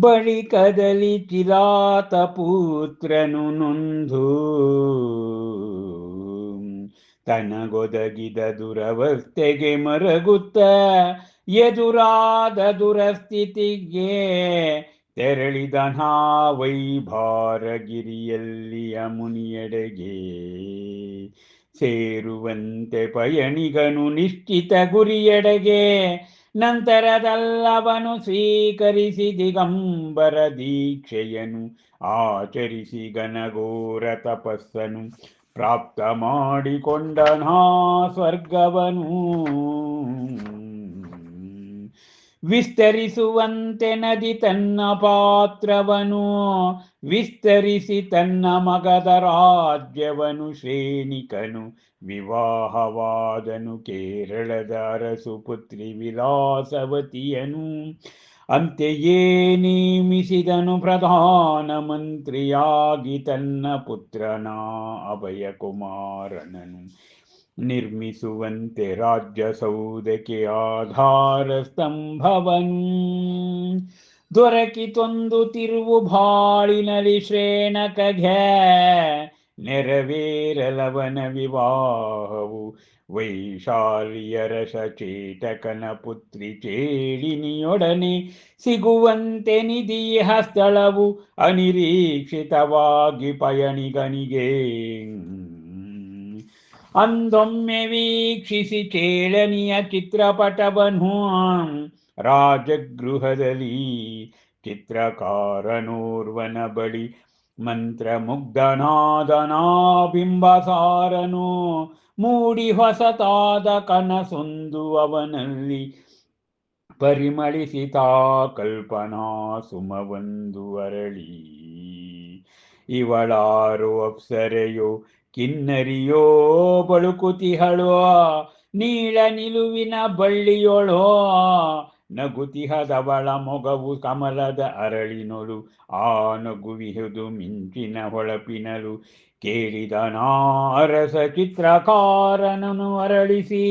ಬಳಿಕದಲ್ಲಿ ಚಿರಾತ ಪುತ್ರನು ನೊಂದು. ತನಗೊದಗಿದ ದುರವಸ್ಥೆಗೆ ಮರಗುತ್ತ ಎದುರಾದ ದುರಸ್ಥಿತಿಗೆ ತೆರಳಿದ ವೈಭಾರಗಿರಿಯಲ್ಲಿಯ ಮುನಿಯಡೆಗೆ. ಸೇರುವಂತೆ ಪಯಣಿಗನು ನಿಶ್ಚಿತ ಗುರಿಯೆಡೆಗೆ ನಂತರದಲ್ಲವನು ಸ್ವೀಕರಿಸಿ ದಿಗಂಬರ ದೀಕ್ಷೆಯನು ಆಚರಿಸಿ ಘನಘೋರ ತಪಸ್ಸನು ಪ್ರಾಪ್ತ ಮಾಡಿಕೊಂಡನಾ ಸ್ವರ್ಗವನು. ವಿಸ್ತರಿಸುವಂತೆ ನದಿ ತನ್ನ ಪಾತ್ರವನು. ವಿಸ್ತರಿಸಿ ತನ್ನ ಮಗದ ರಾಜ್ಯವನು. ಶ್ರೇಣಿಕನು, ವಿವಾಹವಾದನು. ಕೇರಳದ ಅರಸು, ಪುತ್ರಿ, ವಿಲಾಸವತಿಯನು. ಅಂತೆಯೇ ನೇಮಿಸಿದನು ಪ್ರಧಾನ ಮಂತ್ರಿಯಾಗಿ ತನ್ನ ಪುತ್ರನ ಅಭಯ ಕುಮಾರನನು ನಿರ್ಮಿಸುವಂತೆ ರಾಜ್ಯ ಸೌದಕ್ಕೆ ಆಧಾರ ಸ್ತಂಭವನ್. ದೊರಕಿತೊಂದು ತಿರುವು ಬಾಳಿನಲ್ಲಿ ಶ್ರೇಣಕಘೆ ನೆರವೇರಲವನ ವಿವಾಹವು ವೈಶಾಲಿಯರ ರಸಚೇತಕನ ಪುತ್ರಿ ಚೇಳಿನಿಯೊಡನೆ ಸಿಗುವಂತೆ ನಿಧಿಯ ಸ್ಥಳವು ಅನಿರೀಕ್ಷಿತವಾಗಿ ಪಯಣಿಗನಿಗೆ. ಅಂದೊಮ್ಮೆ ವೀಕ್ಷಿಸಿ ಚೇಳನಿಯ ಚಿತ್ರಪಟವನ್ನು ರಾಜಗೃಹದಲ್ಲಿ ಚಿತ್ರಕಾರನೋರ್ವನ ಬಳಿ ಮಂತ್ರ ಮುಗ್ಧನಾದನಾಬಿಂಬಸಾರನು ಮೂಡಿ ಹೊಸತಾದ ಕನಸೊಂದು ಅವನಲ್ಲಿ ಪರಿಮಳಿಸಿತಾ ಕಲ್ಪನಾ ಸುಮವೊಂದು ಅರಳಿ. ಇವಳಾರು ಅಪ್ಸರೆಯೋ ಕಿನ್ನರಿಯೋ ಬಳುಕುತಿಹಳೋ ನೀಳ ನಿಲುವಿನ ಬಳ್ಳಿಯೊಳೋ, ನಗುತಿಹದವಳ ಮೊಗವು ಕಮಲದ ಅರಳಿನೊಳು ಆ ನಗುವಿಹುದು ಮಿಂಚಿನ ಹೊಳಪಿನಲು ಕೇಳಿದ ನಾರಸ ಚಿತ್ರಕಾರನನು ಅರಳಿಸಿ,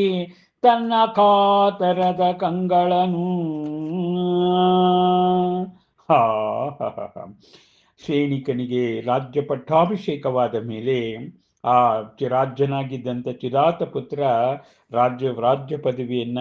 ತನ್ನ ಕಾತರದ ಕಂಗಳನು. ಹಾ ಶ್ರೇಣಿಕನಿಗೆ ರಾಜ್ಯ ಪಟ್ಟಾಭಿಷೇಕವಾದ ಮೇಲೆ ಆ ಚಿರಾಜ್ಯನಾಗಿದ್ದಂಥ ಚಿರಾತ ಪುತ್ರ ರಾಜ್ಯ ರಾಜ್ಯ ಪದವಿಯನ್ನ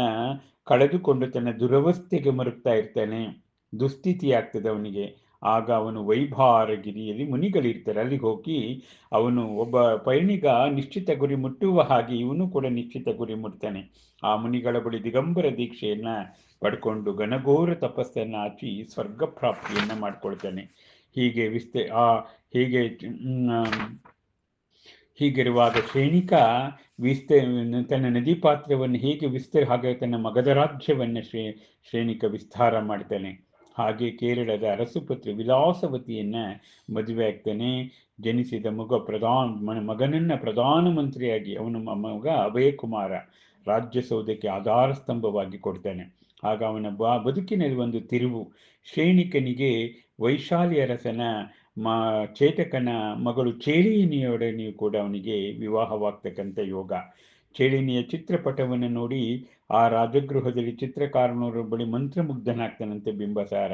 ಕಳೆದುಕೊಂಡು ತನ್ನ ದುರವಸ್ಥೆಗೆ ಮರುಗ್ತಾ ಇರ್ತಾನೆ. ದುಸ್ಥಿತಿ ಆಗ್ತದೆ ಅವನಿಗೆ. ಆಗ ಅವನು ವೈಭಾರಗಿರಿಯಲ್ಲಿ ಮುನಿಗಳಿರ್ತಾರೆ. ಅಲ್ಲಿಗೆ ಹೋಗಿ ಅವನು ಒಬ್ಬ ಪಯಣಿಗ ನಿಶ್ಚಿತ ಗುರಿ ಮುಟ್ಟುವ ಹಾಗೆ ಇವನು ಕೂಡ ನಿಶ್ಚಿತ ಗುರಿ ಮುಟ್ತಾನೆ. ಆ ಮುನಿಗಳ ಬಳಿ ದಿಗಂಬರ ದೀಕ್ಷೆಯನ್ನ ಪಡ್ಕೊಂಡು ಘನಘೋರ ತಪಸ್ಸನ್ನ ಆಚಿ ಸ್ವರ್ಗ ಪ್ರಾಪ್ತಿಯನ್ನ ಮಾಡ್ಕೊಳ್ತಾನೆ. ಹೀಗೆ ವಿಸ್ತೆ, ಆ ಹೀಗೆ ಹೀಗಿರುವಾಗ ಶ್ರೇಣಿಕ ವಿಸ್ತ ತನ್ನ ನದಿ ಪಾತ್ರವನ್ನು ಹೇಗೆ ವಿಸ್ತರಿ ಹಾಗೆ ತನ್ನ ಮಗದ ರಾಜ್ಯವನ್ನು ಶ್ರೇ ಶ್ರೇಣಿಕ ವಿಸ್ತಾರ ಮಾಡ್ತಾನೆ. ಹಾಗೆ ಕೇರಳದ ಅರಸುಪುತ್ರಿ ವಿಲಾಸವತಿಯನ್ನು ಮದುವೆ ಆಗ್ತಾನೆ. ಜನಿಸಿದ ಮಗ ಪ್ರಧಾನ ಮಗನನ್ನ ಪ್ರಧಾನಮಂತ್ರಿಯಾಗಿ ಅವನ ಮಗ ಅಭಯಕುಮಾರ ರಾಜ್ಯಸೌಧಕ್ಕೆ ಆಧಾರ ಸ್ತಂಭವಾಗಿ ಕೊಡ್ತಾನೆ. ಆಗ ಅವನ ಬ ಬದುಕಿನಲ್ಲಿ ಒಂದು ತಿರುವು. ಶ್ರೇಣಿಕನಿಗೆ ವೈಶಾಲಿ ಅರಸನ ಮ ಚೇತಕನ ಮಗಳು ಚೇಳಿನಿಯೊಡನೆಯೂ ಕೂಡ ಅವನಿಗೆ ವಿವಾಹವಾಗ್ತಕ್ಕಂಥ ಯೋಗ. ಚೇಳಿನಿಯ ಚಿತ್ರಪಟವನ್ನು ನೋಡಿ ಆ ರಾಜಗೃಹದಲ್ಲಿ ಚಿತ್ರಕಾರನವರು ಬಳಿ ಮಂತ್ರಮುಗ್ಧನಾಗ್ತಾನಂತೆ ಬಿಂಬಸಾರ.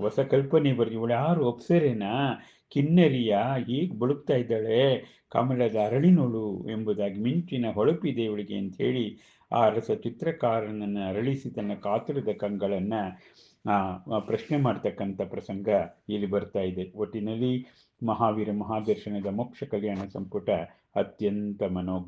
ಹೊಸ ಕಲ್ಪನೆ ಬರೀ ಇವಳು ಯಾರು? ಒಪ್ಸರೇನಾ ಕಿನ್ನರಿಯ? ಹೀಗೆ ಬಳುಕ್ತಾ ಇದ್ದಾಳೆ? ಕಮಲದ ಅರಳಿನೋಳು ಎಂಬುದಾಗಿ ಮಿಂಚಿನ ಹೊಳಪಿದೆ ಇವಳಿಗೆ ಅಂತ ಹೇಳಿ ಆ ರಸ ಚಿತ್ರಕಾರನನ್ನು ಅರಳಿಸಿ ತನ್ನ ಕಾತುರದ ಕಂಗಳನ್ನ ಪ್ರಶ್ನೆ ಮಾಡ್ತಕ್ಕಂಥ ಪ್ರಸಂಗ ಇಲ್ಲಿ ಬರ್ತಾ ಇದೆ. ಒಟ್ಟಿನಲ್ಲಿ ಮಹಾವೀರ ಮಹಾದರ್ಶನದ ಮೋಕ್ಷ ಕಲ್ಯಾಣ ಸಂಪುಟ ಅತ್ಯಂತ ಮನೋ